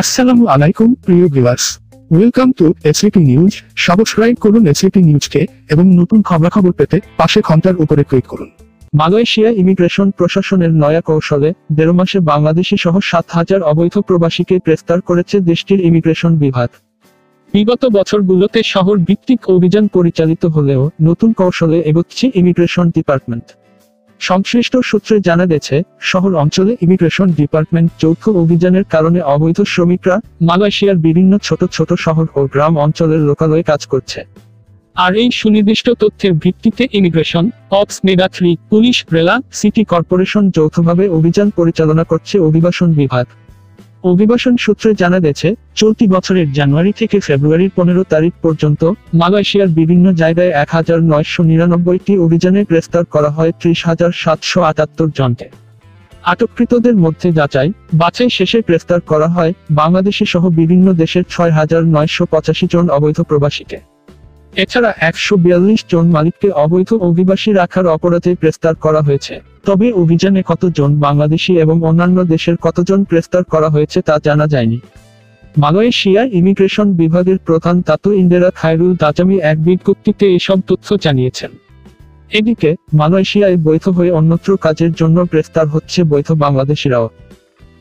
আসসালামু আলাইকুম, প্রিয় viewers. Welcome to ACP news subscribe করুন এসিপি নিউজকে এবং নতুন খবরাখবর পেতে পাশে ঘণ্টার উপরে ক্লিক করুন। মালয়েশিয়া ইমিগ্রেশন প্রশাসনের নয়া কৌশলে দেড় মাসে বাংলাদেশি সহ সাত হাজার অবৈধ প্রবাসীকে গ্রেফতার করেছে দেশটির ইমিগ্রেশন বিভাগ। বিগত বছরগুলোতে শহর ভিত্তিক অভিযান পরিচালিত হলেও নতুন কৌশলে এগোচ্ছে ইমিগ্রেশন ডিপার্টমেন্ট সংশ্লিষ্ট সূত্রে জানা গেছে, শহর অঞ্চলে ইমিগ্রেশন ডিপার্টমেন্ট যৌথ অভিযানের কারণে অবৈধ শ্রমিকরা মালয়েশিয়ার বিভিন্ন ছোট ছোট শহর ও গ্রাম অঞ্চলের লোকালয়ে কাজ করছে। আর এই সুনির্দিষ্ট তথ্যের ভিত্তিতে immigration ops mega three police, রেলা, city corporation যৌথভাবে অভিযান পরিচালনা করছে অভিবাসন বিভাগ। অভিবাসন সূত্রে জানা গেছে, চলতি বছরের জানুয়ারি থেকে ফেব্রুয়ারির পনেরো তারিখ পর্যন্ত মালয়েশিয়ার বিভিন্ন জায়গায় এক হাজার নয়শো নিরানব্বইটি অভিযানে গ্রেফতার করা হয় ত্রিশ হাজার সাতশো আটাত্তর জনকে। আটককৃতদের মধ্যে যাচাই, বাছাই শেষে গ্রেফতার করা হয় বাংলাদেশি সহ বিভিন্ন দেশের ছয় হাজার নয়শো পঁচাশি জন অবৈধ প্রবাসীকে। এছাড়া একশো বিয়াল্লিশ জন মালিককে অবৈধ অভিবাসী রাখার অপরাধে গ্রেফতার করা হয়েছে। তবে অভিযানে কতজন বাংলাদেশি এবং অন্যান্য দেশের কতজন গ্রেফতার করা হয়েছে তা জানা যায়নি। মালয়েশিয়া ইমিগ্রেশন বিভাগের প্রধান তাতু ইন্দিরা খায়রুল দাজামি এক বিজ্ঞপ্তিতে এসব তথ্য জানিয়েছেন। এদিকে, মালয়েশিয়ায় বৈধ হয়ে অন্যত্র কাজের জন্য গ্রেফতার হচ্ছে বৈধ বাংলাদেশিরাও।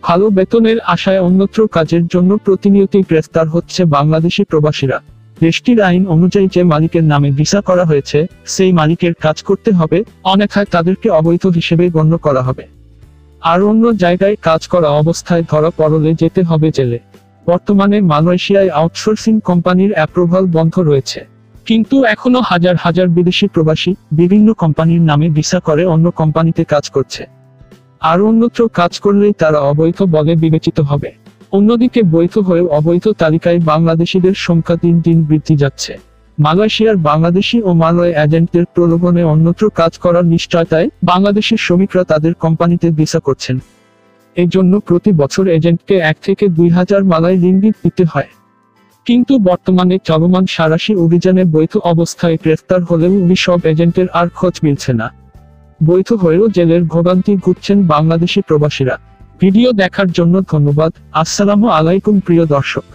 ভালো বেতনের আশায় অন্যত্র কাজের জন্য প্রতিনিয়ত গ্রেফতার হচ্ছে বাংলাদেশি প্রবাসীরা। দেশটির আইন অনুযায়ী যে মালিকের নামে ভিসা করা হয়েছে, সেই মালিকের কাজ করতে হবে অনেকায় তাদেরকে অবৈধ হিসেবে গণ্য করা হবে। আর অন্য জায়গায় কাজ করা অবস্থায় ধরা পড়লে যেতে হবে জেলে। বর্তমানে মালয়েশিয়ায় আউটসোর্সিং কোম্পানির অ্যাপ্রুভাল বন্ধ রয়েছে। কিন্তু এখনও হাজার হাজার বিদেশি প্রবাসী বিভিন্ন কোম্পানির নামে ভিসা করে অন্য কোম্পানিতে কাজ করছে। আর অন্যত্র কাজ করলেই তারা অবৈধ বলে বিবেচিত হবে। অন্যদিকে বৈধ হয়েও অবৈধ তালিকায় বাংলাদেশিদের সংখ্যা দিন দিন বৃদ্ধি যাচ্ছে। মালয়েশিয়ার বাংলাদেশি ও মালয় এজেন্টদের প্রলোভনে অন্যত্র কাজ করার নিশ্চয়তায় বাংলাদেশি শ্রমিকরা তাদের কোম্পানিতে ভিসা করছেন। এই জন্য প্রতি বছর এজেন্টকে এক থেকে দুই হাজার মালায় রিঙ্গিত দিতে হয়। কিন্তু বর্তমানে চলমান সারাশি অভিযানে বৈধ অবস্থায় গ্রেফতার হলেও সব এজেন্টের আর খোঁজ মিলছে না। বৈধ হয়েও জেলের ভোগান্তি ঘুরছেন বাংলাদেশি প্রবাসীরা। ভিডিও দেখার জন্য ধন্যবাদ। আসসালামু আলাইকুম প্রিয় দর্শক।